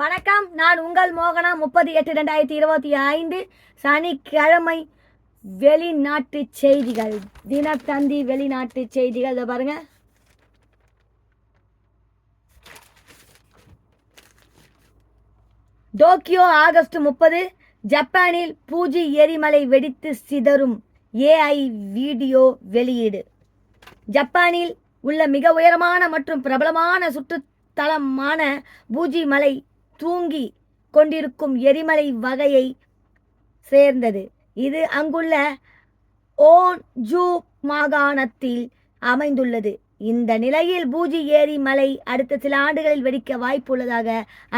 வணக்கம். நான் உங்கள் மோகனா. முப்பது எட்டு ரெண்டாயிரத்தி இருபத்தி ஐந்து சனிக்கிழமை வெளிநாட்டு செய்திகள் தினத்தந்தி வெளிநாட்டு செய்திகள். இதை பாருங்க. டோக்கியோ ஆகஸ்ட் முப்பது ஜப்பானில் பூஜி எரிமலை வெடித்து சிதறும் ஏஐ வீடியோ வெளியீடு. ஜப்பானில் உள்ள மிக உயரமான மற்றும் பிரபலமான சுற்றுத்தலமான பூஜி மலை தூங்கி கொண்டிருக்கும் எரிமலை வகையை சேர்ந்தது. இது அங்குள்ள ஓன் ஜூ மாகாணத்தில் அமைந்துள்ளது. இந்த நிலையில் பூஜி ஏரி மலை அடுத்த சில ஆண்டுகளில் வெடிக்க வாய்ப்புள்ளதாக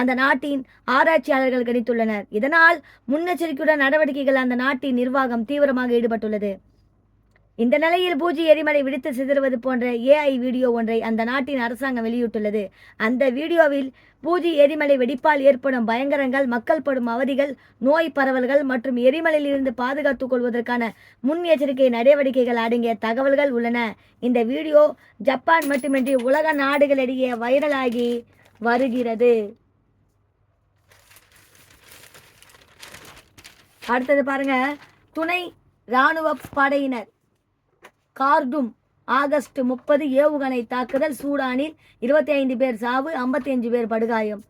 அந்த நாட்டின் ஆராய்ச்சியாளர்கள் கணித்துள்ளனர். இதனால் முன்னெச்சரிக்கையுடன் நடவடிக்கைகள் அந்த நாட்டின் நிர்வாகம் தீவிரமாக ஈடுபட்டுள்ளது. இந்த நிலையில் பூஜை எரிமலை விடுத்து சிதறுவது போன்ற ஏஐ வீடியோ ஒன்றை அந்த நாட்டின் அரசாங்கம் வெளியிட்டுள்ளது. அந்த வீடியோவில் பூஜை எரிமலை வெடிப்பால் ஏற்படும் பயங்கரங்கள் மக்கள் படும் அவதிகள் நோய் பரவல்கள் மற்றும் எரிமலையில் இருந்து பாதுகாத்துக் கொள்வதற்கான முன்னெச்சரிக்கை நடவடிக்கைகள் அடங்கிய தகவல்கள் உள்ளன. இந்த வீடியோ ஜப்பான் மட்டுமின்றி உலக நாடுகளிடையே வைரலாகி வருகிறது. அடுத்தது பாருங்க. துணை இராணுவ படையினர். கார்டும் ஆகஸ்ட் முப்பது ஏவுகணை தாக்குதல் சூடானில் இருபத்தி ஐந்து பேர் சாவு ஐம்பத்தி அஞ்சு பேர் படுகாயம்.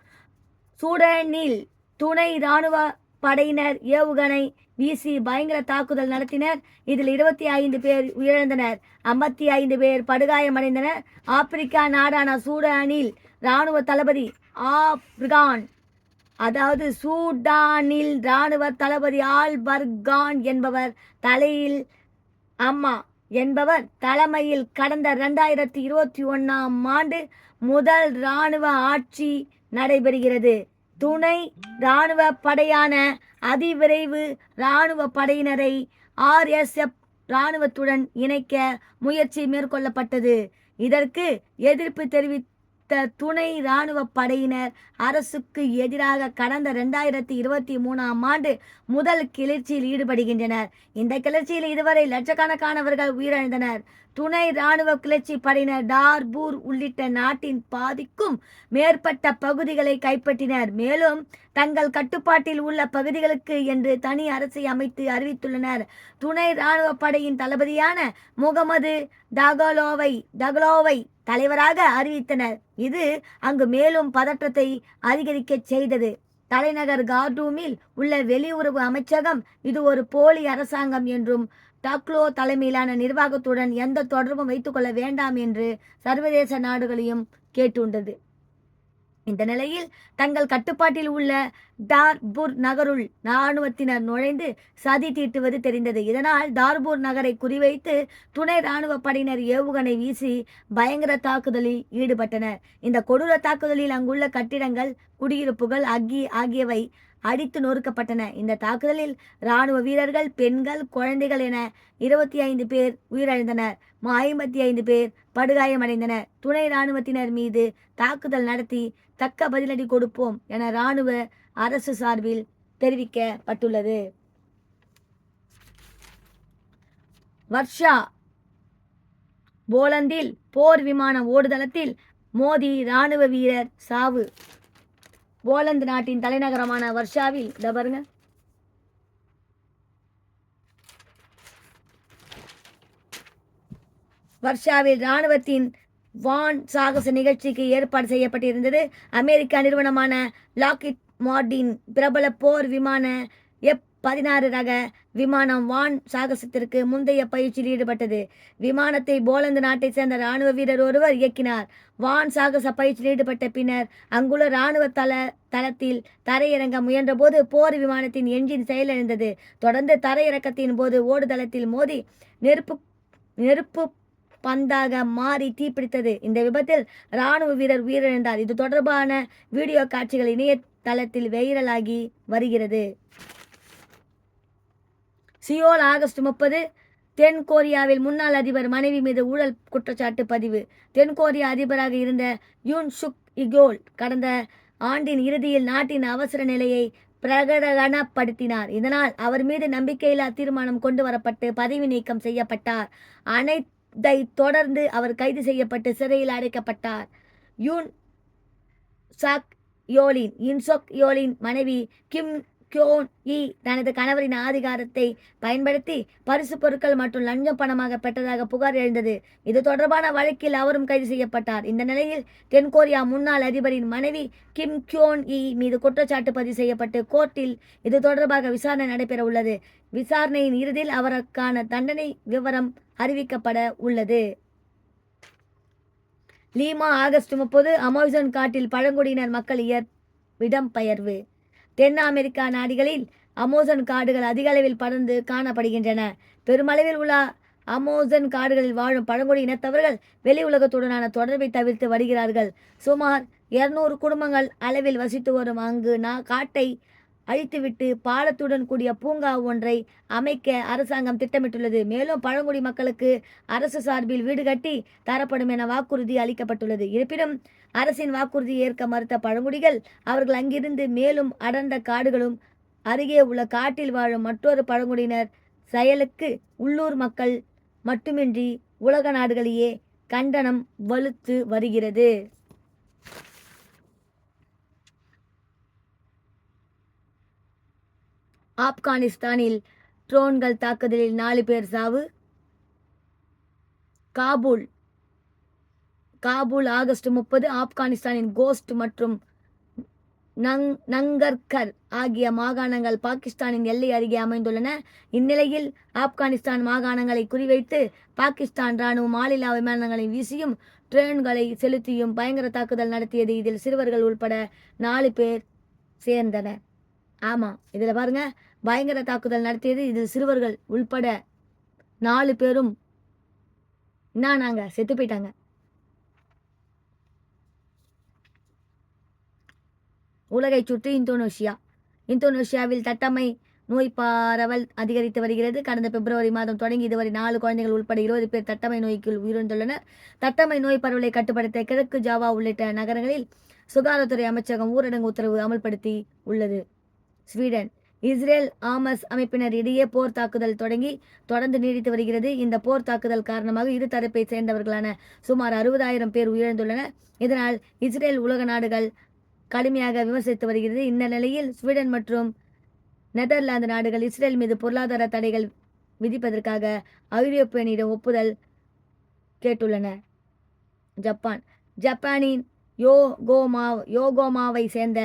சூடானில் துணை இராணுவ படையினர் ஏவுகணை வீசி பயங்கர தாக்குதல் நடத்தினர். இதில் இருபத்தி ஐந்து பேர் உயிரிழந்தனர் ஐம்பத்தி ஐந்து பேர் படுகாயமடைந்தனர் ஆப்பிரிக்கா நாடான சூடானில் இராணுவ தளபதி ஆப்கான் அதாவது சூடானில் இராணுவ தளபதி ஆல்பர்கான் என்பவர் தலையில் அம்மா என்பவர் தலைமையில் கடந்த ரெண்டாயிரத்தி இருபத்தி ஒன்றாம் ஆண்டு முதல் இராணுவ ஆட்சி நடைபெறுகிறது. துணை இராணுவ படையான அதிவிரைவு இராணுவ படையினரை ஆர்எஸ்எஃப் இராணுவத்துடன் இணைக்க முயற்சி மேற்கொள்ளப்பட்டது. இதற்கு எதிர்ப்பு தெரிவித்த துணை இராணுவ படையினர் அரசுக்கு எதிராக கடந்த ரெண்டாயிரத்தி இருபத்தி மூணாம் ஆண்டு முதல் கிளர்ச்சியில் ஈடுபடுகின்றனர். இந்த கிளர்ச்சியில் இதுவரை லட்சக்கணக்கானவர்கள் உயிரிழந்தனர். துணை இராணுவ கிளர்ச்சி படையினர் டார்பூர் உள்ளிட்ட நாட்டின் பாதிக்கும் மேற்பட்ட பகுதிகளை கைப்பற்றினர். மேலும் தங்கள் கட்டுப்பாட்டில் உள்ள பகுதிகளுக்கு என்று தனி அரசை அமைத்து அறிவித்துள்ளனர். துணை இராணுவ படையின் தளபதியான முகமது டகலோவை டகலோவை தலைவராக அறிவித்தனர். இது அங்கு மேலும் பதற்றத்தை அதிகரிக்க செய்தது. தலைநகர் கார்டூமில் உள்ள வெளியுறவு அமைச்சகம் இது ஒரு போலி அரசாங்கம் என்றும் டக்லோ தலைமையிலான நிர்வாகத்துடன் எந்த தொடர்பும் வைத்துக்கொள்ள வேண்டாம் என்று சர்வதேச நாடுகளையும் கேட்டுள்ளது இந்த நிலையில் தங்கள் கட்டுப்பாட்டில் உள்ள டார்பூர் நகருள் இராணுவத்தினர் நுழைந்து சதி தீட்டுவது தெரிந்தது. இதனால் டார்பூர் நகரை குறிவைத்து துணை இராணுவ படையினர் ஏவுகணை வீசி பயங்கர தாக்குதலில் ஈடுபட்டனர். இந்த கொடூர தாக்குதலில் அங்குள்ள கட்டிடங்கள் குடியிருப்புகள் அக்கி ஆகியவை அடித்து நொறுக்கப்பட்டன. இந்த தாக்குதலில் இராணுவ வீரர்கள் பெண்கள் குழந்தைகள் என இருபத்தி ஐந்து பேர் உயிரிழந்தனர். ஐம்பத்தி ஐந்து பேர் படுகாயமடைந்தனர். துணை இராணுவத்தினர் மீது தாக்குதல் நடத்தி தக்க பதிலடி கொடுப்போம் என இராணுவ அரசு சார்பில் தெரிவிக்கப்பட்டுள்ளது. வர்ஷா போலந்தில் போர் விமான ஓடுதளத்தில் மோதி இராணுவ வீரர் சாவு. போலந்து நாட்டின் தலைநகரமான வர்ஷாவில் இதை பாருங்க. வர்ஷாவில் இராணுவத்தின் வான் சாகச நிகழ்ச்சிக்கு ஏற்பாடு செய்யப்பட்டிருந்தது. அமெரிக்கா நிறுவனமான லாக்கிட் மார்டின் பிரபல போர் விமான எப் பதினாறு ரக விமானம் வான் சாகசத்திற்கு முந்தைய பயிற்சியில் ஈடுபட்டது. விமானத்தை போலந்து நாட்டைச் சேர்ந்த ராணுவ வீரர் ஒருவர் இயக்கினார். வான் சாகச பயிற்சியில் ஈடுபட்ட பின்னர் அங்குள்ள ராணுவ தள தளத்தில் தரையிறங்க முயன்றபோது போர் விமானத்தின் என்ஜின் செயலிழந்தது. தொடர்ந்து தரையிறக்கத்தின் போது ஓடுதளத்தில் மோதி நெருப்பு நெருப்பு பந்தாக மாறி தீப்பிடித்தது. இந்த விபத்தில் ராணுவ வீரர் உயிரிழந்தார். இது தொடர்பான வீடியோ காட்சிகள் இணையதளத்தில் வைரலாகி வருகிறது. சியோல் ஆகஸ்ட் முப்பது தென் கொரியாவில் முன்னாள் அதிபர் மனைவி மீது ஊழல் குற்றச்சாட்டு பதிவு. தென்கொரிய அதிபராக இருந்த யூன் சுக் இகோல் கடந்த ஆண்டின் இறுதியில் நாட்டின் அவசர நிலையை பிரகடனப்படுத்தினார். இதனால் அவர் மீது நம்பிக்கையில்லா தீர்மானம் கொண்டு வரப்பட்டு பதவி நீக்கம் செய்யப்பட்டார். அனைத்தை தொடர்ந்து அவர் கைது செய்யப்பட்டு சிறையில் அடைக்கப்பட்டார். யூன் சாக் யோலின் இன்சொக் யோலின் மனைவி கிம் கியோன் இ தனது கணவரின் ஆதிகாரத்தை பயன்படுத்தி பரிசு பொருட்கள் மற்றும் லஞ்சம் பணமாக பெற்றதாக புகார் எழுந்தது. இது தொடர்பான வழக்கில் அவரும் கைது செய்யப்பட்டார். இந்த நிலையில் தென்கொரியா முன்னாள் அதிபரின் மனைவி கிம் கியோன் இ மீது குற்றச்சாட்டு பதிவு செய்யப்பட்டு கோர்ட்டில் இது தொடர்பாக விசாரணை நடைபெற உள்ளது விசாரணையின் இறுதியில் அவருக்கான தண்டனை விவரம் அறிவிக்கப்பட உள்ளது. லீமா ஆகஸ்ட் முப்பது அமேசான் காட்டில் பழங்குடியினர் மக்கள் இயற் இடம்பெயர்வு தென் அமெரிக்கா நாடுகளில் அமோசன் காடுகள் அதிக அளவில் படர்ந்து காணப்படுகின்றன. பெருமளவில் உள்ள அமோசன் காடுகளில் வாழும் பழங்குடி இனத்தவர்கள் வெளி உலகத்துடனான தொடர்பை தவிர்த்து வருகிறார்கள். சுமார் இருநூறு குடும்பங்கள் அளவில் வசித்து வரும் அங்கு நா காட்டை அழித்துவிட்டு பாலத்துடன் கூடிய பூங்கா ஒன்றை அமைக்க அரசாங்கம் திட்டமிட்டுள்ளது. மேலும் பழங்குடி மக்களுக்கு அரசு சார்பில் வீடு கட்டி தரப்படும் என வாக்குறுதி அளிக்கப்பட்டுள்ளது. இருப்பினும் அரசின் வாக்குறுதி ஏற்க மறுத்த பழங்குடிகள் அவர்கள் அங்கிருந்து மேலும் அடர்ந்த காடுகளும் அருகே உள்ள காட்டில் வாழும் மற்றொரு பழங்குடியினர் செயலுக்கு உள்ளூர் மக்கள் மட்டுமின்றி உலக நாடுகளையே கண்டனம் வலுத்து வருகிறது. ஆப்கானிஸ்தானில் ட்ரோன்கள் தாக்குதலில் நாலு பேர் சாவு. காபூல். காபூல் ஆகஸ்ட் முப்பது ஆப்கானிஸ்தானின் கோஸ்ட் மற்றும் நங் நங்கர்கர் ஆகிய மாகாணங்கள் பாகிஸ்தானின் எல்லை அருகே அமைந்துள்ளன. இந்நிலையில் ஆப்கானிஸ்தான் மாகாணங்களை குறிவைத்து பாகிஸ்தான் ராணுவம் மாநில விமானங்களை வீசியும் ட்ரோன்களை செலுத்தியும் பயங்கர தாக்குதல் நடத்தியது. இதில் சிறுவர்கள் உள்பட நாலு பேர் சேர்ந்தனர். ஆமாம் இதில் பாருங்கள் பயங்கர தாக்குதல் நடத்தியது இதில் சிறுவர்கள் உள்பட நாலு பேரும் என்ன நாங்க செத்து போயிட்டாங்க. உலகை சுற்றி இந்தோனேஷியா. இந்தோனேஷியாவில் தட்டம்மை நோய் பரவல் அதிகரித்து வருகிறது. கடந்த பிப்ரவரி மாதம் தொடங்கி இதுவரை நாலு குழந்தைகள் உட்பட இருபது பேர் தட்டமை நோய்க்குள் உயிரிழந்துள்ளனர். தட்டமை நோய் பரவலை கட்டுப்படுத்த கிழக்கு ஜாவா உள்ளிட்ட நகரங்களில் சுகாதாரத்துறை அமைச்சகம் ஊரடங்கு உத்தரவு அமல்படுத்தி உள்ளது. ஸ்வீடன். இஸ்ரேல் ஆமஸ் அமைப்பினர் இடையே போர் தாக்குதல் தொடங்கி தொடர்ந்து நீடித்து வருகிறது. இந்த போர் தாக்குதல் காரணமாக இரு தரப்பை சேர்ந்தவர்களான சுமார் அறுபதாயிரம் பேர் உயிரிழந்துள்ளனர். இதனால் இஸ்ரேல் உலக நாடுகள் கடுமையாக விமர்சித்து வருகிறது. இந்த நிலையில் ஸ்வீடன் மற்றும் நெதர்லாந்து நாடுகள் இஸ்ரேல் மீது பொருளாதார தடைகள் விதிப்பதற்காக ஐரோப்பியனிடம் ஒப்புதல் கேட்டுள்ளன. ஜப்பான் ஜப்பானின் யோகோமா யோகோமாவை சேர்ந்த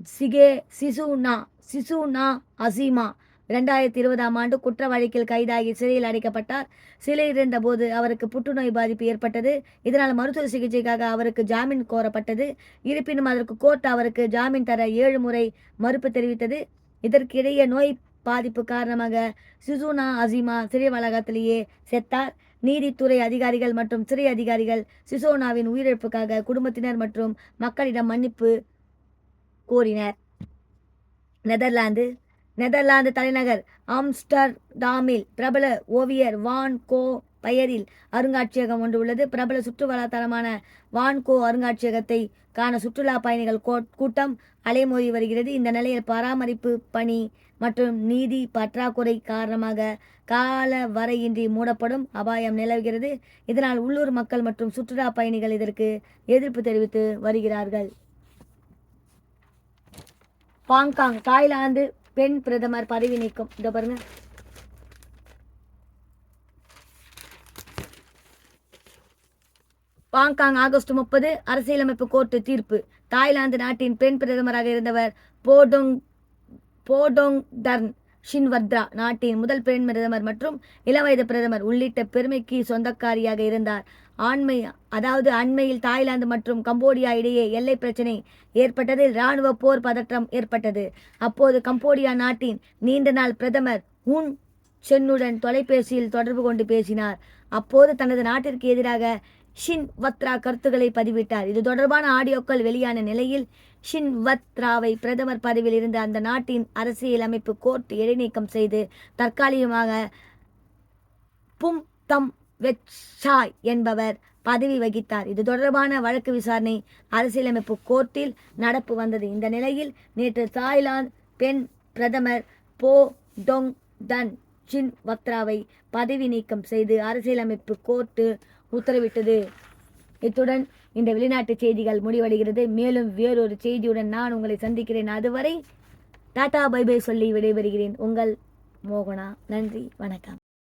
சிகே சிசுனா சிசுனா அசீமா. இரண்டாயிரத்தி இருபதாம் ஆண்டு குற்ற வழக்கில் கைதாகி சிறையில் அடைக்கப்பட்டார். சிறையில் இருந்தபோது அவருக்கு புற்றுநோய் பாதிப்பு ஏற்பட்டது. இதனால் மருத்துவ சிகிச்சைக்காக அவருக்கு ஜாமீன் கோரப்பட்டது. இருப்பினும் அதற்கு கோர்ட் அவருக்கு ஜாமீன் தர ஏழு முறை மறுப்பு தெரிவித்தது. இதற்கிடையே நோய் பாதிப்பு காரணமாக சிசுனா அசீமா சிறை வளாகத்திலேயே செத்தார். நீதித்துறை அதிகாரிகள் மற்றும் சிறை அதிகாரிகள் சிசோனாவின் உயிரிழப்புக்காக குடும்பத்தினர் மற்றும் மக்களிடம் மன்னிப்பு கோரினர். நெதர்லாந்து நெதர்லாந்து தலைநகர் ஆம்ஸ்டர்டாமில் பிரபல ஓவியர் வான் கோ பெயரில் அருங்காட்சியகம் ஒன்று உள்ளது. பிரபல சுற்றுலா தலமான வான் கோ அருங்காட்சியகத்தை காண சுற்றுலா பயணிகள் கூட்டம் அலைமோதி வருகிறது. இந்த நிலையில் பராமரிப்பு பணி மற்றும் நீதி பற்றாக்குறை காரணமாக கால வரையின்றி மூடப்படும் அபாயம் நிலவுகிறது. இதனால் உள்ளூர் மக்கள் மற்றும் சுற்றுலா பயணிகள் இதற்கு எதிர்ப்பு தெரிவித்து வருகிறார்கள். பாங்காங் தாய்லாந்து பெண் பிரதமர் பதவி நீக்கம். இதோ பாருங்க. பாங்காங் ஆகஸ்ட் முப்பது அரசியலமைப்பு கோர்ட்டு தீர்ப்பு. தாய்லாந்து நாட்டின் பெண் பிரதமராக இருந்தவர் போடோங் போடோங் டர்ன் ஷின்வத்ரா. நாட்டின் முதல் பெண் பிரதமர் மற்றும் இளவயது பிரதமர் உள்ளிட்ட பெருமைக்கு சொந்தக்காரியாக இருந்தார். ஆண்மை அதாவது அண்மையில் தாய்லாந்து மற்றும் கம்போடியா இடையே எல்லை பிரச்சினை ஏற்பட்டதில் இராணுவ போர் பதற்றம் ஏற்பட்டது. அப்போது கம்போடியா நாட்டின் நீண்ட நாள் பிரதமர் உன் சென்னுடன் தொலைபேசியில் தொடர்பு கொண்டு பேசினார். அப்போது தனது நாட்டிற்கு எதிராக ஷின் வத்ரா கருத்துக்களை பதிவிட்டார். இது தொடர்பான ஆடியோக்கள் வெளியான நிலையில் ஷின் வத்ராவை பிரதமர் பதவியில் இருந்த அந்த நாட்டின் அரசியல் அமைப்பு கோர்ட் இடைநீக்கம் செய்து தற்காலிகமாக பும் தம் வெட்சாய் என்பவர் பதவி வகித்தார். இது தொடர்பான வழக்கு விசாரணை அரசியலமைப்பு கோர்ட்டில் நடப்பு வந்தது. இந்த நிலையில் நேற்று தாய்லாந்து பெண் பிரதமர் போ டொங் தன் சின் வத்ராவை பதவி நீக்கம் செய்து அரசியலமைப்பு கோர்ட்டு உத்தரவிட்டது. இத்துடன் இந்த வெளிநாட்டு செய்திகள் முடிவடைகிறது. மேலும் வேறொரு செய்தியுடன் நான் உங்களை சந்திக்கிறேன். அதுவரை டாடா பை பை சொல்லி விடைபெறுகிறேன். உங்கள் மோகனா. நன்றி. வணக்கம்.